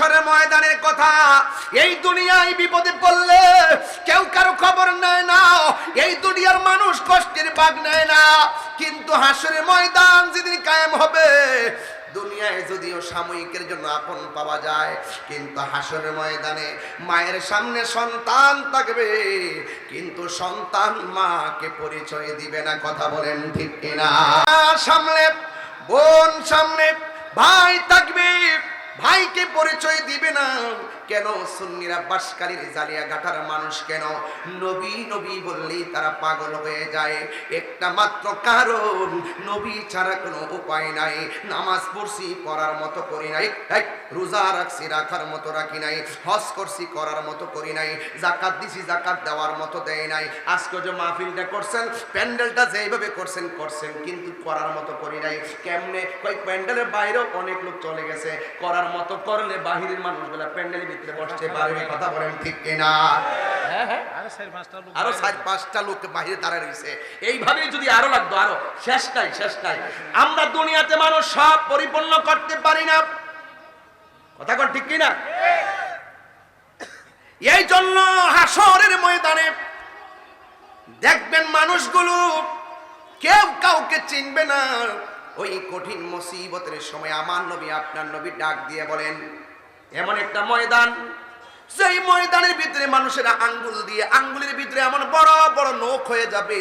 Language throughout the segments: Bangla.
হাসরের ময়দানের কথা, এই দুনিয়ায় বিপদে পড়লে কেউ কারও খবর নেয় না, এই দুনিয়ার মানুষ কষ্টের ভাগ নেয় না। কিন্তু হাসরের ময়দান যেদিন কায়েম হবে, দুনিয়ায় যদিও সাময়িকের জন্য আপন পাওয়া যায়, কিন্তু হাসরের ময়দানে মায়ের সামনে সন্তান থাকবে, কিন্তু সন্তান মাকে পরিচয় দিবে না, কথা বলেন ঠিক কিনা? সামনে, বোন সামনে, ভাই থাকবে। ভাইকে পরিচয় দিবে না। কেন সুন্নিরা বাসকারীর জালিয়া ঘাটার মানুষ কেন? নবী নবী বললেই তারা পাগল হয়ে যায়। একটা মাত্র কারণ, নবী ছাড়া কোনো উপায় নাই। নামাজ পড়ছি, পড়ার মতো করি নাই। রোজা রাখছি, রাখার মতো রাখি নাই। হজ করছি, করার মতো করি নাই। জাকাত দিছি জাকাত দেওয়ার মতো দেয় নাই। আজকে যে মাহফিলটা করছেন, প্যান্ডেলটা যেইভাবে করছেন করছেন, কিন্তু করার মতো করি নাই। কেমনে? কই, প্যান্ডেলের বাইরেও অনেক লোক চলে গেছে। করার মতো করলে বাহিরের মানুষগুলা প্যান্ডেলের ভিতরে বসতে পারবে কথা বলেন ঠিক কিনা? হ্যাঁ হ্যাঁ। আরে চার পাঁচটা লোক আরও চার পাঁচটা লোক বাহিরে দাঁড়ায় রয়েছে। এইভাবেই যদি আরও লাগতো আরও। শেষ নাই শেষ নাই। আমরা দুনিয়াতে মানুষ সব পরিপূর্ণ করতে পারি না। কথা কন ঠিক কিনা? এই জন্য হাসরের ময়দানে দেখবেন মানুষগুলো কেউ কাউকে চিনবে না। ওই কঠিন মুসিবতের সময় আমার নবী আপনার নবী ডাক দিয়ে বলেন এমন একটা ময়দান সেই ময়দানের ভিতরে মানুষের আঙ্গুল দিয়ে আঙ্গুলের ভিতরে এমন বড় বড় নখ হয়ে যাবে।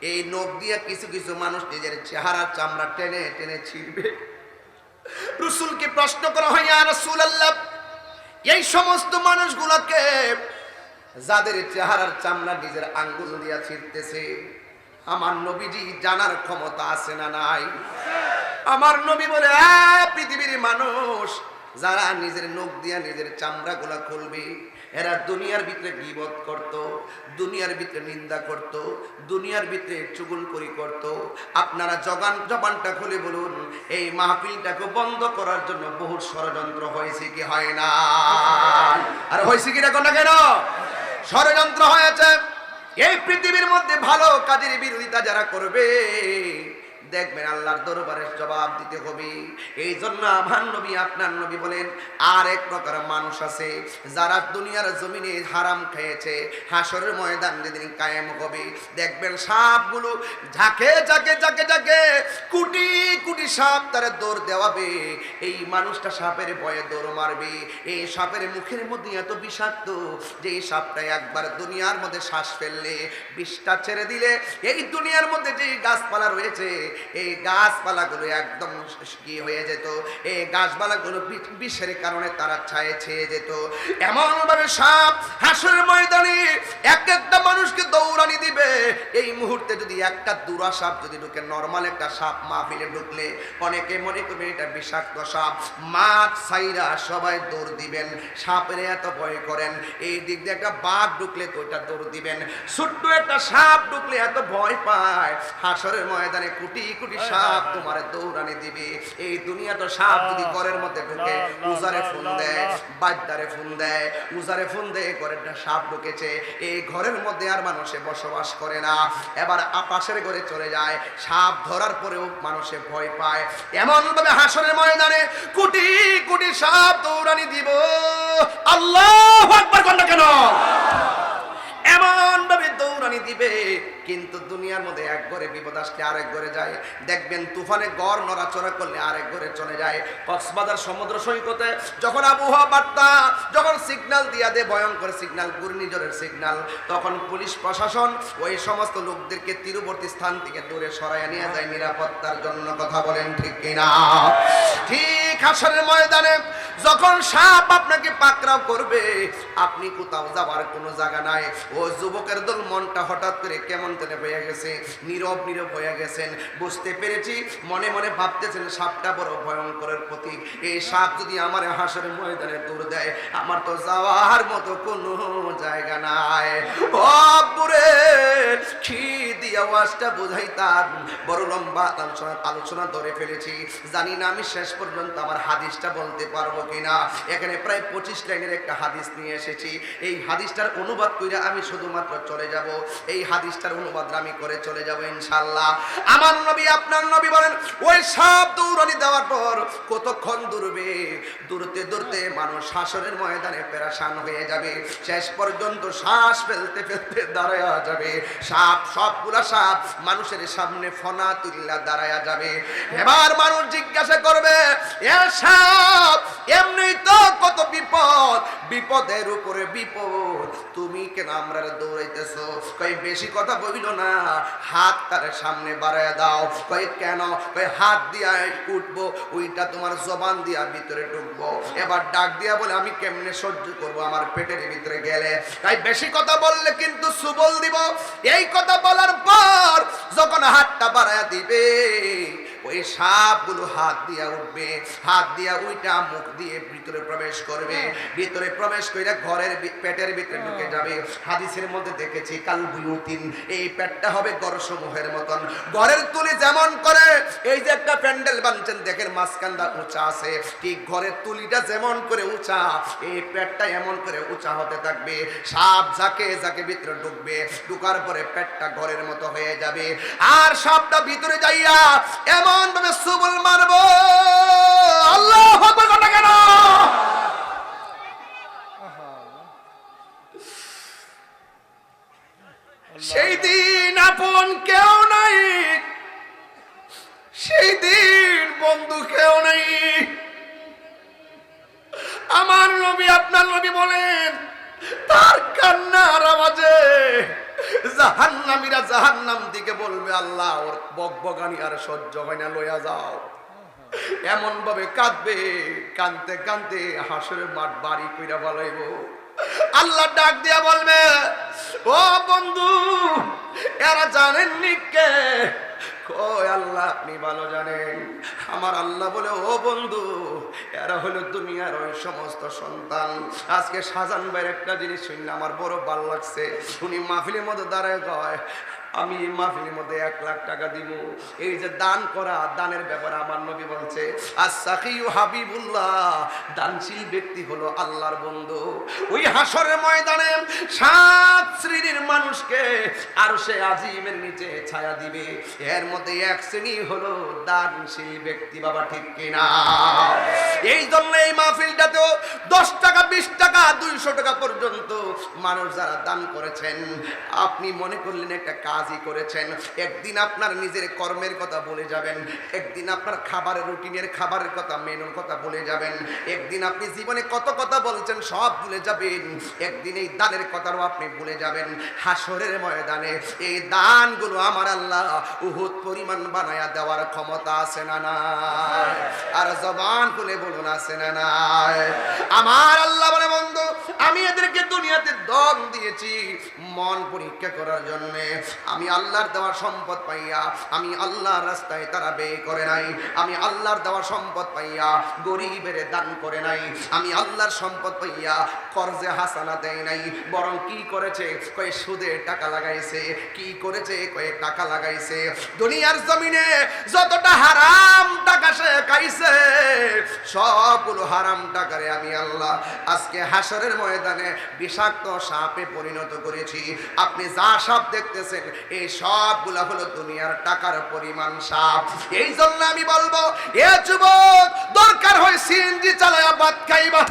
এই নখ দিয়ে কিছু কিছু মানুষ নিজের চেহারা চামড়া টেনে টেনে ছিঁড়বে। রসুলকে প্রশ্ন করা হয় আর রসুল আল্লাহ এই সমস্ত মানুষগুলোকে যাদের চেহারার চামড়া নিজের আঙ্গুল দিয়া ছিঁড়তেছে আমার নবীজি জানার ক্ষমতা আছে না নাই? আমার নবী বলে "আহ, পৃথিবীর মানুষ যারা নিজের নখ দিয়া নিজের চামড়া গুলা খুলবে, এরা দুনিয়ার ভিতরে গিবত করত, দুনিয়ার ভিতরে নিন্দা করত, দুনিয়ার ভিতরে চুগুল করি করত। আপনারা জগান, জবানটা খুলে বলুন, এই মাহফিলটাকে বন্ধ করার জন্য বহু ষড়যন্ত্র হয়েছে কি হয় না? আর হয়েছে কি দেখো না কেন? ষড়যন্ত্র হয়েছে। এই পৃথিবীর মধ্যে ভালো কাজের বিরোধিতা যারা করবে দেখবেন আল্লাহর দরবারে জবাব দিতে হবে। এই জন্য আমার নবী, আপনার নবী বলেন আর এক প্রকার মানুষ আছে যারা দুনিয়ার জমিনে হারাম খেয়েছে, হাসরের ময়দান যেদিন কায়েম হবে। দেখবেন সাপগুলো ঝাঁকে ঝাঁকে ঝাঁকে ঝাঁকে কুটি কুটি সাপ তারা দৌড় দেওয়াবে। এই মানুষটা সাপের ভয়ে দৌড় মারবে। এই সাপের মুখের মধ্যে এত বিষাক্ত যে এই সাপটা একবার দুনিয়ার মধ্যে শ্বাস ফেললে, বিষটা ছেড়ে দিলে, এই দুনিয়ার মধ্যে যে গাছপালা রয়েছে এই গাছপালাগুলো একদম কি হয়ে যেত? এই গাছপালাগুলো বিষের কারণে তারা ছায়ে ছেয়ে যেত। এমনভাবে সাপ হাসুর ময়দানে এক একটা মানুষকে দৌড়ানি দিবে। এই মুহূর্তে যদি একটা দুরা সাপ যদি ঢুকে নর্মাল একটা সাপ মাহফিলে ঢুকলে অনেকে মনে করবে এটা বিষাক্ত সাপ। মাছ সাইরা সবাই দৌড় দিবেন সাপের এত ভয় করেন এই দিক দিয়ে একটা বাঘ ঢুকলে তো ওটা দৌড় দিবেন। ছোট্ট একটা সাপ ঢুকলে এত ভয় পায় হাসরের ময়দানে কোটি কোটি সাপ তোমার দৌড়ানি দিবে। এই দুনিয়া তো সাপ যদি ঘরের মধ্যে ঢুকে উজারে ফোন দেয় বাদ্দারে ফোন দেয় উজারে ফোন দেয় ঘরের একটা সাপ ঢুকেছে। এই ঘরের মধ্যে আর মানুষে বসবাস করে না। এবার আপাশের ঘরে চলে যায়। সাপ ধরার পরেও মানুষে ভয় পায়। এমন ভাবে হাসনের ময়দানে কোটি কোটি সাপ দৌড়ানি দিব। আল্লাহ একবার কন্যা কেন? এমন ভাবে দৌড়ানি দিবে, কিন্তু দুনিয়ার মধ্যে এক ঘরে বিপদ আসলে আরেক ঘরে যায়। দেখবেন তুফানে গড় নড়াচড়া করলে আরেক ঘরে চলে যায়। কক্সবাজার সমুদ্র সৈকতে যখন আবহাওয়া বার্তা, যখন সিগন্যাল দিয়া দে ভয়ঙ্কর সিগন্যাল ঘূর্ণিঝড়ের সিগন্যাল তখন পুলিশ প্রশাসন ওই সমস্ত লোকদেরকে তীরবর্তী স্থান থেকে দূরে সরাইয়া নিয়ে যায় নিরাপত্তার জন্য। কথা বলেন ঠিক কিনা? ঠিক হাসরের ময়দানে যখন সাপ আপনাকে পাকড়াও করবে, আপনি কোথাও যাবার কোনো জায়গা নাই। ও যুবকের দল মনটা হঠাৎ করে কেমন করে হয়ে গেছে, নীরব নীরব হয়ে গেছেন। বুঝতে পেরেছি? মনে মনে ভাবতেছেন, সাপটা বড় ভয়ঙ্করের প্রতীক। এই সাপ যদি আমার হাসরের ময়দানে দূর দেয়, আমার তো যাওয়ার মতো কোনো জায়গা নাই। ও পুরে কি দিয়ে আওয়াজটা বোঝাইতাম? বড় লম্বা আলোচনা আলোচনা ধরে ফেলেছি। জানি না আমি শেষ পর্যন্ত আমার হাদিসটা বলতে পারব কিনা। এখানে প্রায় পঁচিশ লাইনের একটা হাদিস নিয়ে এসেছি। এই হাদিসটার অনুবাদ করে আমি শুধুমাত্র চলে যাব। এই হাদিসটার অনুবাদ আমি করে চলে যাব ইনশাল্লাহ আমার নবী, আপনার নবী বলেন, ওই সাপ দৌড়ানি দেওয়ার পর কতক্ষণ দূরবে দূরতে দূরতে মানুষ শাসনের ময়দানে পেরাসান হয়ে যাবে। শেষ পর্যন্ত শ্বাস ফেলতে ফেলতে দাঁড়ায়া যাবে। সাপ, সবগুলা সাপ মানুষের সামনে ফনা তুল্লা দাঁড়ায়া যাবে। এবার মানুষ জিজ্ঞাসা করবে, এ সাপ, এমনি তো কত বিপদ? বিপদের উপরে বিপদ। তুমি কেন আমরা দৌড়াইতেছো? কই, বেশি কথা বলিল না। হাত তার সামনে বাড়ায় দাও। কই, কেন? কই, হাত দিয়ে উঠবো ওইটা তোমার জবান দিয়া ভিতরে ঢুকবো। এবার ডাক দিয়া বলে, আমি কেমনে সহ্য করব? আমার পেটের ভিতরে গেলে। তাই বেশি কথা বললে কিন্তু সুবল দিব। এই কথা বলার পর যখন হাতটা বাড়ায় দিবে ওই সাপগুলো হাত দিয়া উঠবে হাত দিয়া ওইটা মুখ দিয়ে ভিতরে প্রবেশ করবে ভিতরে প্রবেশ করে ঘরের পেটের ভিতরে ঢুকে যাবে। হাদিসের মধ্যে দেখেছি কাল বুয়ুতিন এই পেটটা হবে গরসমূহের মতন। ঘরের তুলি যেমন করে এই যে একটা প্যান্ডেল বানছেন দেখেন মাঝখানটা উঁচা আছে। ঠিক ঘরের তুলিটা যেমন করে উঁচা এই পেটটা এমন করে উঁচা হতে থাকবে। সাপ যাকে যাকে ভিতরে ঢুকবে ঢুকার পরে পেটটা ঘরের মতো হয়ে যাবে। আর সাপটা ভিতরে যাইয়া এমন ভাবে সুবল মারবো। আল্লাহ, ওর বকবগানি আর সহ্য হয় না, লইয়া যাও। এমন ভাবে কাঁদবে কানতে কানতে হাসরে মাঠ বাড়ি কইরা বলাইব আল্লাহ ডাক দিয়া বলবে, ও বন্ধু, এরা কে? আল্লাহ, আপনি ভালো জানেন। আমার আল্লাহ বলে, ও বন্ধু, এরা হলো দুনিয়ার ওই সমস্ত সন্তান। আজকে সাজান ভাইয়ের একটা জিনিস শুনলে আমার বড় ভালো লাগছে। উনি মাহফিলের মধ্যে দাঁড়ায় কয় আমি এই মাহফিলের মধ্যে এক লাখ টাকা দিব। এই যে দান করা, দানের ব্যাপারে আমার নবী বলছে আর হাবিবুল্লাহ। দানশীল ব্যক্তি হলো আল্লাহর বন্ধু। ওই হাসরের ময়দানে সাত শ্রেণির মানুষকে আর সে আজিমের নিচে ছায়া দিবে। এর মধ্যে এক শ্রেণি হলো দানশীল ব্যক্তি, বাবা, ঠিক কিনা? এই জন্য এই মাহফিলটাতেও দশ টাকা, বিশ টাকা, দুইশো টাকা পর্যন্ত মানুষ যারা দান করেছেন, আপনি মনে করলেন একটা কাজই করেছেন। একদিন আপনার নিজের কর্মের কথা বলে যাবেন। একদিন আপনার খাবারের রুটিনের খাবারের কথা, মেনুর কথা বলে যাবেন। একদিন আপনি জীবনে কত কথা বলছেন, সব ভুলে যাবেন। একদিন এই দানের কথাও আপনি ভুলে যাবেন। হাসরের ময়দানে এই দানগুলো আমার আল্লাহ উহুদ পরিমাণ বানায়া দেওয়ার ক্ষমতা আছে না আর জবান খুলে বলুন, আছে না নাই? আমার আল্লাহ বলে, বন্ধু, আমি এদেরকে দুনিয়াতে দম দিয়েছি, মন পরীক্ষা করার জন্য। আমি আল্লাহর দেওয়া সম্পদ পাইয়া, আমি আল্লাহর রাস্তায় তারা ব্যয় করে নাই। আমি আল্লাহর দেওয়া সম্পদ পাইয়া, গরিবের দান করে নাই। আমি আল্লাহর সম্পদ পাইয়া, কর্জে হাসানা দেয় নাই। বরং কি করেছে? কয়ে সুদে টাকা লাগাইছে। কি করেছে? কয়ে টাকা লাগাইছে। দুনিয়ার জমিনে যতটা হারাম টাকা সে খাইছে, সবগুলো হারাম টাকারে আমি আল্লাহ। আজকে হাসরের ময়দানে বিষাক্ত সাপে পরিণত করেছি। আপনি যা সাপ দেখতেছেন, এই সবগুলা হলো দুনিয়ার টাকার পরিমাণ সাপ। এই জন্য আমি বলব, এ যুবক, দরকার হয় সিএনজি চালায়া ভাত খাইবা।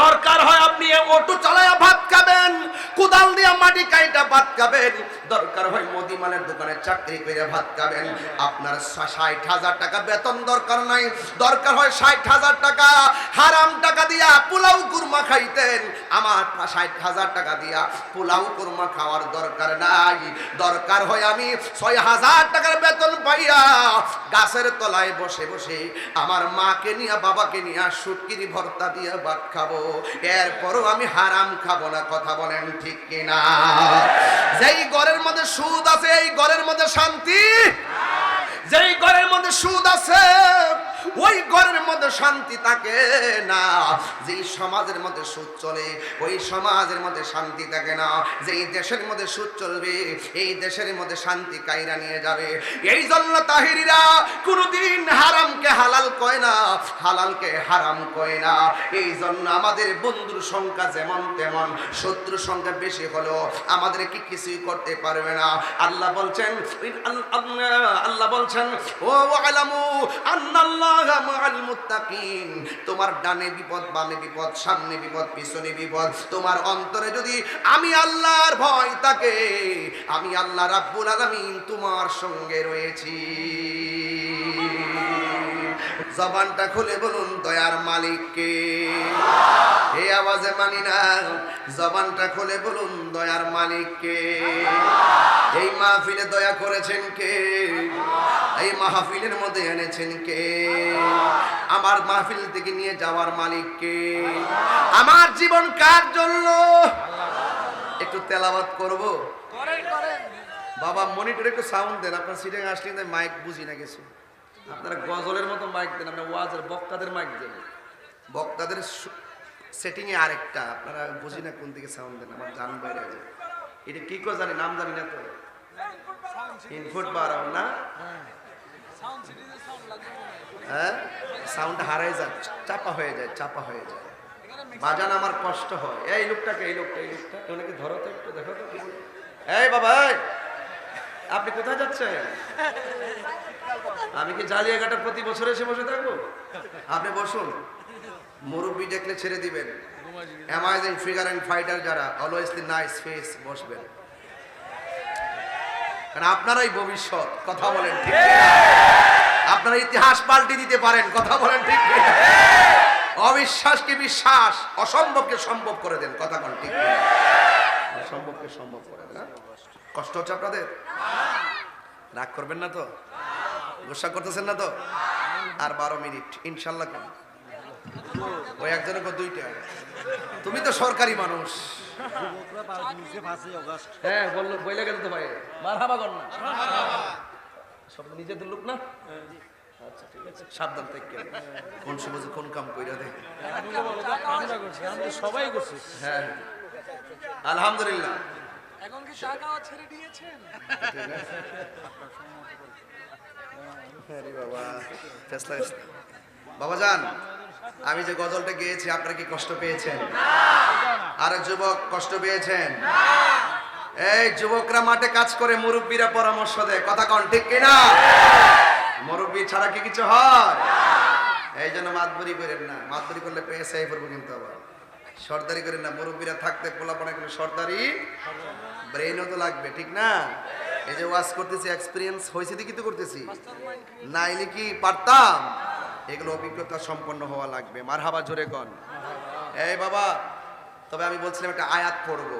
দরকার হয় আপনি অটো চালায়া ভাত খাবেন, কোদাল দিয়ে মাটি কাইটা ভাত খাবেন। দরকার হয় মুদিমানের দোকানে চাকরি করে ভাত খাবেন। আপনার ষাট হাজার টাকা বেতন দরকার নাই। দরকার হয় ষাট হাজার টাকা। হারাম টাকা দিয়া পোলাও কুরমা খাইতেন। আমার ষাট হাজার টাকা দিয়া পোলাও কুরমা খাওয়ার দরকার নাই। দরকার হয় আমি ছয় হাজার টাকার বেতন পাইয়া গাছের তলায় বসে বসে আমার মাকে নিয়ে, বাবাকে নিয়ে সুটকিরি ভর্তা দিয়ে ভাত খাব। এরপরও আমি হারাম খাব না, কথা বলেন ঠিক কিনা? যেই ঘরের মধ্যে সুদ আছে এই ঘরের মধ্যে শান্তি? যেই ঘরের মধ্যে সুদ আছে ওই ঘরের মধ্যে শান্তি থাকে না। যেই সমাজের মধ্যে সুদ চলে, ওই সমাজের মধ্যে শান্তি থাকে না। যেই দেশের মধ্যে সুদ চলবে, এই দেশের মধ্যে শান্তি কায়রা নিয়ে যাবে। এই জন্য তাহিরিরা কোনোদিন হারামকে হালাল কয় না, হালালকে হারাম কয় না। এই জন্য আমাদের বন্ধুর সংখ্যা যেমন তেমন, শত্রুর সংখ্যা বেশি হলো আমাদের কি কিছুই করতে পারবে না। আল্লাহ বলছেন আল্লাহ- বলছেন, ও আলামু আন্নাল্লাহা তোমার ডানে বিপদ, বামে বিপদ, সামনে বিপদ, পিছনে বিপদ। তোমার অন্তরে যদি আমি আল্লাহর ভয় তাকে আমি আল্লাহ রাব্বুল আলামিন তোমার সঙ্গে রয়েছি। জবানটা খুলে বলুন, দয়ার মালিককে। এই আওয়াজে মানি না জবানটা খুলে বলুন দয়ার মালিককে। এই মাহফিলে দয়া করেছেন কে? এই মাহফিলের মধ্যে এনেছেন কে? আমার মাহফিল থেকে নিয়ে যাওয়ার মালিককে আমার জীবন কার জন্য? একটু তেলাবাত করব? বাবা মনিটরে একটু সাউন্ড দেন আপনার সিটে আসলে মাইক বুঝি না কিছু। আপনারা গজলের মতো মাইক দেন আপনার ওয়াজের বক্তাদের মাইক দেন। বক্তাদের সেটিং এ আরেকটা, আপনারা বুঝি না কোন দিকে সাউন্ড দেন, আমার জান বাইরে আছে। এটা কি করে জানি, নাম জানি না তো। ইনপুট বাড়াও না? হ্যাঁ? সাউন্ড হারাই যায় চাপা হয়ে যায়, চাপা হয়ে যায়। বাজান আমার কষ্ট হয়। এই লোকটাকে, এই লোকটা এই লোকটা ওনাকে ধরো তো একটু, দেখো তো। এই বাবা আপনি কোথায় যাচ্ছেন? আমি কি জালিয়াঘাটার প্রতি বছর এসে বসে থাকব? আপনি বসুন। মুরব্বী দেখলে ছেড়ে দিবেন। অ্যামাইজিং ফিগার অ্যান্ড ফাইটার যারা অলওয়েজ দি নাইস ফেস বসবেন। কারণ আপনারাই ভবিষ্যৎ কথা বলেন ঠিক আপনারা ইতিহাস পাল্টে দিতে পারেন কথা বলেন ঠিক অবিশ্বাসকে বিশ্বাস অসম্ভবকে সম্ভব করে দেন কথা কোন ঠিক অসম্ভবকে সম্ভব করে দেন হ্যাঁ? কষ্ট হচ্ছে আপনাদের? রাগ করবেন না তো? গুসা করতেছেন না তো? আর বারো মিনিট ইনশাল্লাহ কোন ওই একজনের পর দুইটা। তুমি তো সরকারি মানুষ। হ্যাঁ বলল বইলে গেল তো ভাই। কর না। সব নিজেদের লোক না? আচ্ছা ঠিক আছে। সাবধান থেকে কোন সময় কোন কাম কইরা দে সবাই করছে হ্যাঁ। আলহামদুলিল্লাহ। এখন কি ছেড়ে দিয়েছেন? বাবা। বাবা যান। আমি যে গজলটা গেয়েছি আপনারা কি কষ্ট পেয়েছেন? আরে যুবক কষ্ট পেয়েছেন? এই যুবকরা মাঠে কাজ করে মুরব্বীরা পরামর্শ দেয়। কথা কন ঠিক কিনা? মুরব্বী ছাড়া কি কিছু হয়? এই জন্য মাতবরি করেন না। মাতবরি করলে পেয়ে সাই পড়ব কিন্তু আবার। সর্দারি করেন না মুরব্বীরা থাকতে পোলাপনা করে সর্দারি? ব্রেনও তো লাগবে ঠিক না? এই যে ওয়াশ করতেছি এক্সপিরিয়েন্স হয়েছে দেখি তো করতেছি। নাইলে কি পারতাম? এগুলো অভিজ্ঞতা সম্পন্ন হওয়া লাগবে। মার হাবা জোরে গণ এই বাবা, তবে আমি বলছিলাম একটা আয়াত পড়ব।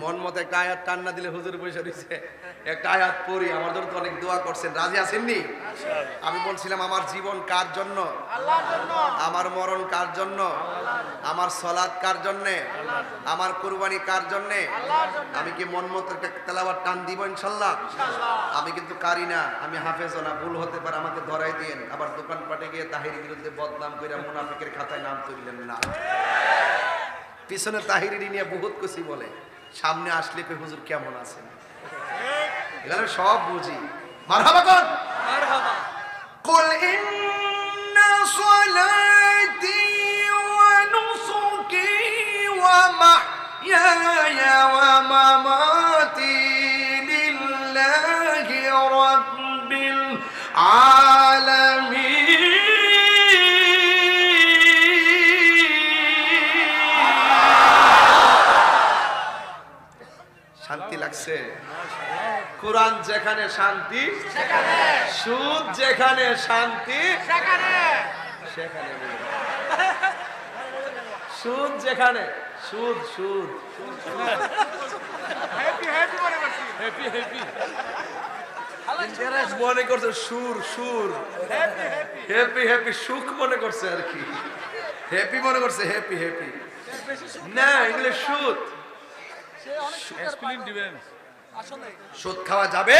মন মতো একটা আয়াত টান না দিলে হুজুর বসে রয়েছে একটা আয়াত পড়ি আমার জন্য তো অনেক দোয়া করছেন। রাজি আছেননি আমি বলছিলাম আমার জীবন কার জন্য? আমার মরণ কার জন্য? আমার সলাদ কার জন্যে? আমার কুরবানি কার জন্যে? আমি কি মন মতো একটা তেলাবার টান দিব ইনশাল্লাহ আমি কিন্তু কারি না। আমি হাফেজ না। ভুল হতে পারে আমাকে ধরাই দিয়েন। আবার দোকানপাটে গিয়ে তাহির বিরুদ্ধে বদনাম করে মুনাফিকের খাতায় নাম তুললেন না। পিছনে তাহিরি নিয়ে বহুত কিছু বলে। সামনে আসলে কই হুজুর কেমন আছেন এখানে সব বুঝি মারহাবা কোন قل إن صلاتي ونسكي ومحياي ومماتي কোরআন যেখানে শান্তি সুদ যেখানে শান্তি সেখানে। বলে। সুদ যেখানে সুদ সুদ। হ্যাপি হ্যাপি মনে করছি। হ্যাপি হ্যাপি মনে করছে সুর সুর। হ্যাপি হ্যাপি সুখ মনে করছে আর কি। হ্যাপি মনে করছে হ্যাপি হ্যাপি না এগুলো সুদ। সে সুদ খাওয়া যাবে?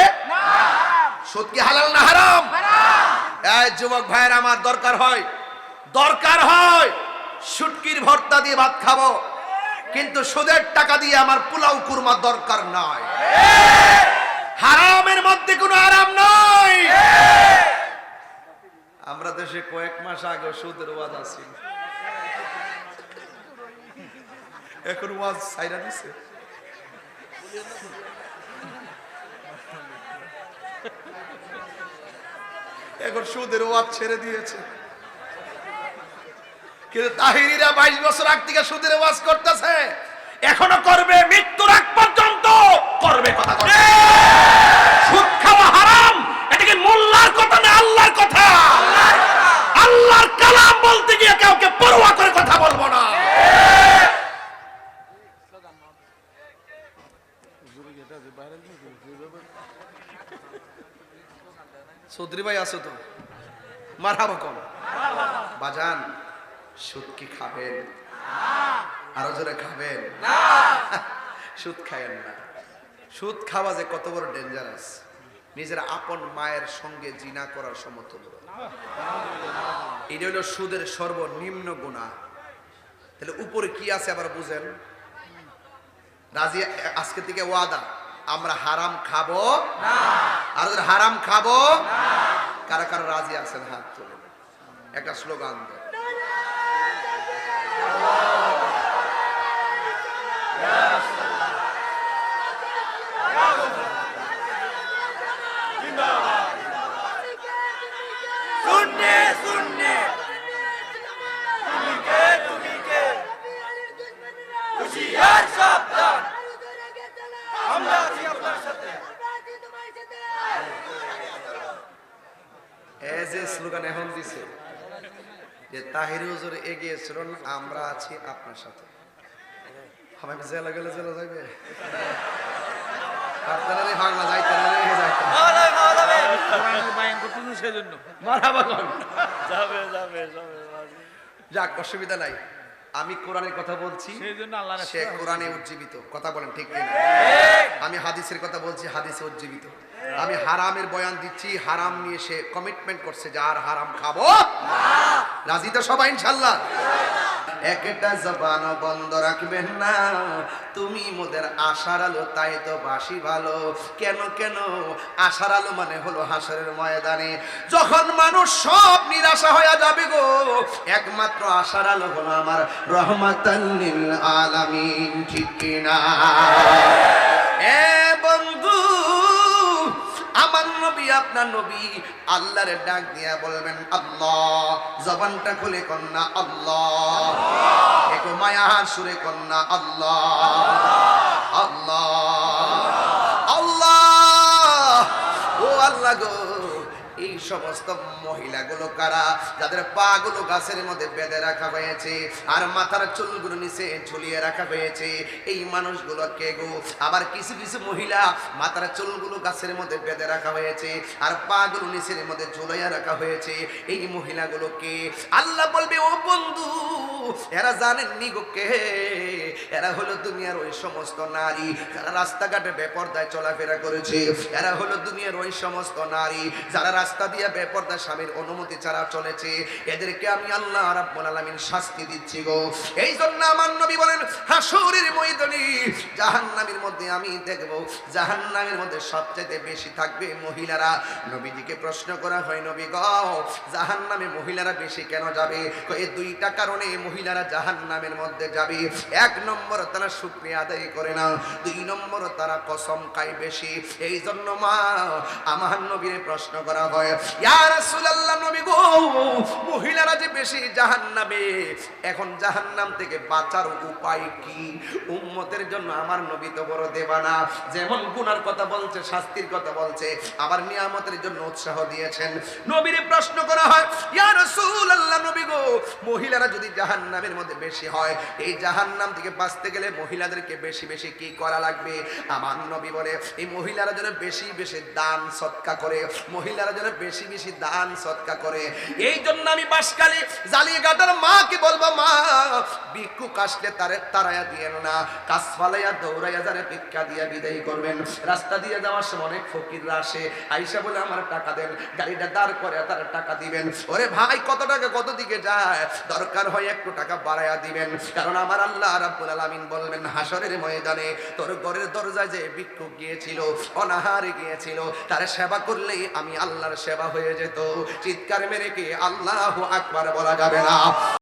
সুদ কি হালাল না হারাম? এই যুবক ভাইয়ের আমার দরকার হয়। দরকার হয় শুটকির ভর্তা দিয়ে ভাত খাব। কিন্তু সুদের টাকা দিয়ে আমার পোলাও কুরমা দরকার নয় হারামের মধ্যে কোনো আরাম নয় আমরা দেশে কয়েক মাস আগে সুদের ওয়াজ আছি। এখন ওয়াজ সাইরা দিছে। এখন সুদের ওয়াজ ছেড়ে দিয়েছে। কিন্তু তাহিরিরা বাইশ বছর আগ থেকে সুদের ওয়াজ করতেছে। এখনও করবে মৃত্যুর আগ পর্যন্ত। করবে কথা সুদ খাওয়া হারাম, এটা কি মোল্লার কথা না আল্লাহর কথা? আল্লাহর কালাম বলতে গিয়ে কাউকে পরোয়া করে কথা বলব না। চৌধুরী ভাই আছো তো? মারহাবা কম। বাজান সুদ কি খাবেন? আরও জোরে খাবেন? সুদ খায়েন না। সুদ খাওয়া যে কত বড় ডেঞ্জারাস নিজের আপন মায়ের সঙ্গে জিনা করার সমতুল্য। এটা হলো সুদের সর্বনিম্ন গুণা। তাহলে উপরে কি আছে আবার বুঝেন? রাজি আজকে থেকে ওয়াদা আমরা হারাম খাব আর হারাম খাব? কারা কারও রাজি আছেন? হাত তুলে একটা স্লোগান দেন শূন্যে শূন্যে হুশিয়ার সাবধান আমরা আছি আপনার সাথে এ যে স্লোগান এখন দিছে যে তাহিরি হুজুর এগিয়ে চলুন আমরা আছি আপনার সাথে আমি জেলা গেলে জেলা যাইবে আপনারা এই বাংলা যাইতে না রেখে যাইতে মাওলা মাওলা করতেছেন সেজন্য। মারাবা যাবে যাবে যাবে যাক অসুবিধা নাই। আমি কোরআনের কথা বলছি সে কোরআনে উজ্জীবিত। কথা বলেন ঠিক কিনা? আমি হাদিসের কথা বলছি হাদিসে উজ্জীবিত। আমি হারামের বয়ান দিচ্ছি হারাম নিয়ে সে কমিটমেন্ট করছে যে আর হারাম খাব। রাজি তো সবাই ইনশাল্লাহ। একটা জবান বন্ধ রাখবেন না। তুমি মোদের আশার আলো, তাই তো বাসি ভালো। কেন কেন? আশার আলো মানে হলো হাসরের ময়দানে। যখন মানুষ সব নিরাশা হয়ে যাবে গো, একমাত্র আশার আলো হলো আমার রহমাতাল্লিল আলামিন, ঠিক কিনা? এ নবী আপনার নবী। আল্লাহর ডাক দিয়া বলবেন, আল্লাহ, জবানটা খুলে কন্যা, আল্লাহ। একো মায়াহার সুরে কন্যা, আল্লাহ আল্লাহ আল্লাহ। ও আল্লাহ গো। এই সমস্ত মহিলাগুলো কারা? যাদের পা গুলো গাছের মধ্যে বেঁধে রাখা হয়েছে আর মাথার চুলগুলো নিচে ঝুলিয়ে রাখা হয়েছে, এই মানুষগুলো কে গো? আবার কিছু কিছু মহিলা মাথার চুলগুলো গাছের মধ্যে বেঁধে রাখা হয়েছে আর পা গুলো নিচের মধ্যে ঝুলাইয়া রাখা হয়েছে, এই মহিলাগুলোকে আল্লাহ বলবে, ও বন্ধু, এরা জানেননি গো কে? এরা হলো দুনিয়ার ওই সমস্ত নারী যারা রাস্তাঘাটে বেপর্দায় চলাফেরা করেছে, এরা হলো দুনিয়ার ওই সমস্ত নারী যারা রাস্তা দিয়ে বেপর্দা স্বামীর অনুমতি ছাড়া চলেছে। এদেরকে আমি আল্লাহ রাব্বুল আলামিন শাস্তি দিচ্ছি গো। এই জন্য আমার নবী বলেন, হাসুরের ময়দানে, জাহান্নামের মধ্যে আমি দেখব, জাহান্নামের মধ্যে সবচেয়ে বেশি থাকবে মহিলারা। নবীজিকে প্রশ্ন করা হয়, নবী গ, জাহান্নামে মহিলারা বেশি কেন যাবে? এই দুইটা কারণে মহিলারা জাহান্নামের মধ্যে যাবে। এক নম্বর, তারা শুক্রিয়া আদায় করে না। দুই নম্বর, তারা কসম খায় বেশি। এই জন্য মা, আমার নবীর প্রশ্ন করা বেশি আমার নবী তো বড় দেবানা, যেমন গুনার কথা বলছে, শাস্তির কথা বলছে, আবার নিয়ামতের জন্য উৎসাহ দিয়েছেন। নবীর প্রশ্ন করা হয় নবী গো, মহিলারা যদি মধ্যে বেশি হয়, এই জাহান্নাম থেকে বাঁচতে গেলে মহিলাদেরকে বেশি বেশি কি করা লাগবে? আমার নবী বলে, এই মহিলারা যেন বেশি বেশি দান সৎকা করে, মহিলারা যেন বেশি বেশি দান, সৎকা করে। এই জন্য আমি বাসকালী জালিয়াঘাটার মা কি বলব, মা ভিক্ষু কাশলে তারে তারায়া দিয়েন না। কাজ ফালাইয়া দৌড়াইয়া যারা ভিক্ষা দিয়া বিদায় করবেন। রাস্তা দিয়ে যাওয়ার সময় অনেক ফকিররা আসে। আইসা বলে, আমার টাকা দেন। গাড়িটা দাঁড় করে তার টাকা দিবেন। ওরে ভাই, কত টাকা, কত দিকে যায়? দরকার হয় একটু টাকা বাড়াইয়া দিবেন। কারণ আমার আল্লাহ রাব্বুল আলামিন বলবেন হাসরের ময়দানে তোর ঘরের দরজায় যে ভিক্ষুক গিয়েছিল, অনাহারে গিয়েছিল, তার সেবা করলেই আমি আল্লাহর সেবা হয়ে যেত। চিৎকার মেরে কি আল্লাহ আকবার বলা যাবে না?